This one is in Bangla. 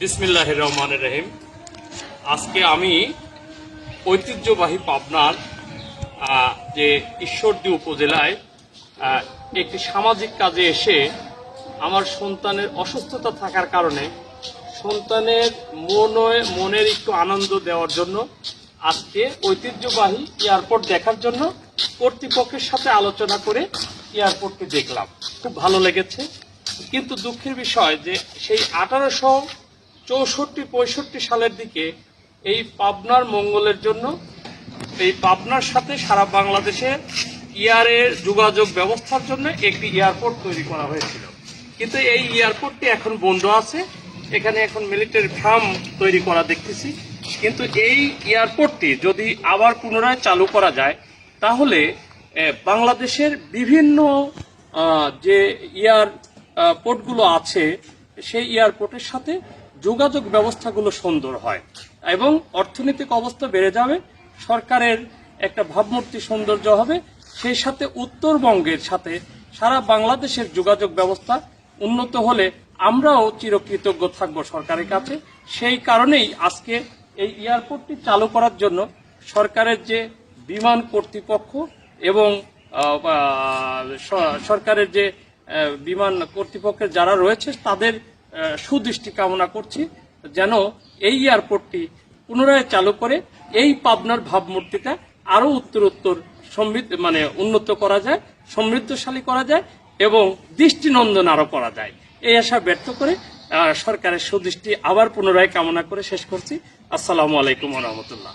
বিসমিল্লাহ রহমান রহিম। আজকে আমি ঐতিহ্যবাহী পাবনার যে ঈশ্বরদী উপজেলায় একটি সামাজিক কাজে এসে আমার সন্তানের অসুস্থতা থাকার কারণে সন্তানের মনে মনের একটু আনন্দ দেওয়ার জন্য আজকে ঐতিহ্যবাহী এয়ারপোর্ট দেখার জন্য কর্তৃপক্ষের সাথে আলোচনা করে এয়ারপোর্টটি দেখলাম। খুব ভালো লেগেছে। কিন্তু দুঃখের বিষয় যে সেই আঠারোশো চৌষট্টি, পঁয়ষট্টি সালের দিকে এই পাবনার মঙ্গলের জন্য, এই পাবনার সাথে সারা বাংলাদেশে ইয়ারের যোগাযোগ ব্যবস্থার জন্য একটি এয়ারপোর্ট তৈরি করা হয়েছিল। কিন্তু এই এয়ারপোর্টটি এখন বন্ধ আছে। এখানে এখন মিলিটারি ফার্ম তৈরি করা দেখতেছি। কিন্তু এই এয়ারপোর্টটি যদি আবার পুনরায় চালু করা যায়, তাহলে বাংলাদেশের বিভিন্ন যে এয়ারপোর্টগুলো আছে, সেই এয়ারপোর্টের সাথে যোগাযোগ ব্যবস্থাগুলো সুন্দর হয় এবং অর্থনৈতিক অবস্থা বেড়ে যাবে, সরকারের একটা ভাবমূর্তি সৌন্দর্য হবে, সেই সাথে উত্তরবঙ্গের সাথে সারা বাংলাদেশের যোগাযোগ ব্যবস্থা উন্নত হলে আমরাও চিরকৃতজ্ঞ থাকব সরকারের কাছে। সেই কারণেই আজকে এই এয়ারপোর্টটি চালু করার জন্য সরকারের যে বিমান কর্তৃপক্ষ এবং সরকারের যে বিমান কর্তৃপক্ষের যারা রয়েছে তাদের সুদৃষ্টি কামনা করছি যেন এই এয়ারপোর্টটি পুনরায় চালু করে এই পাবনার ভাবমূর্তিটা আরও উত্তর সমৃদ্ধ মানে উন্নত করা যায়, সমৃদ্ধশালী করা যায় এবং দৃষ্টিনন্দন আরও করা যায়। এই আশা ব্যর্থ করে সরকারের সুদৃষ্টি আবার পুনরায় কামনা করে শেষ করছি। আসসালামু আলাইকুম রহমতুল্লাহ।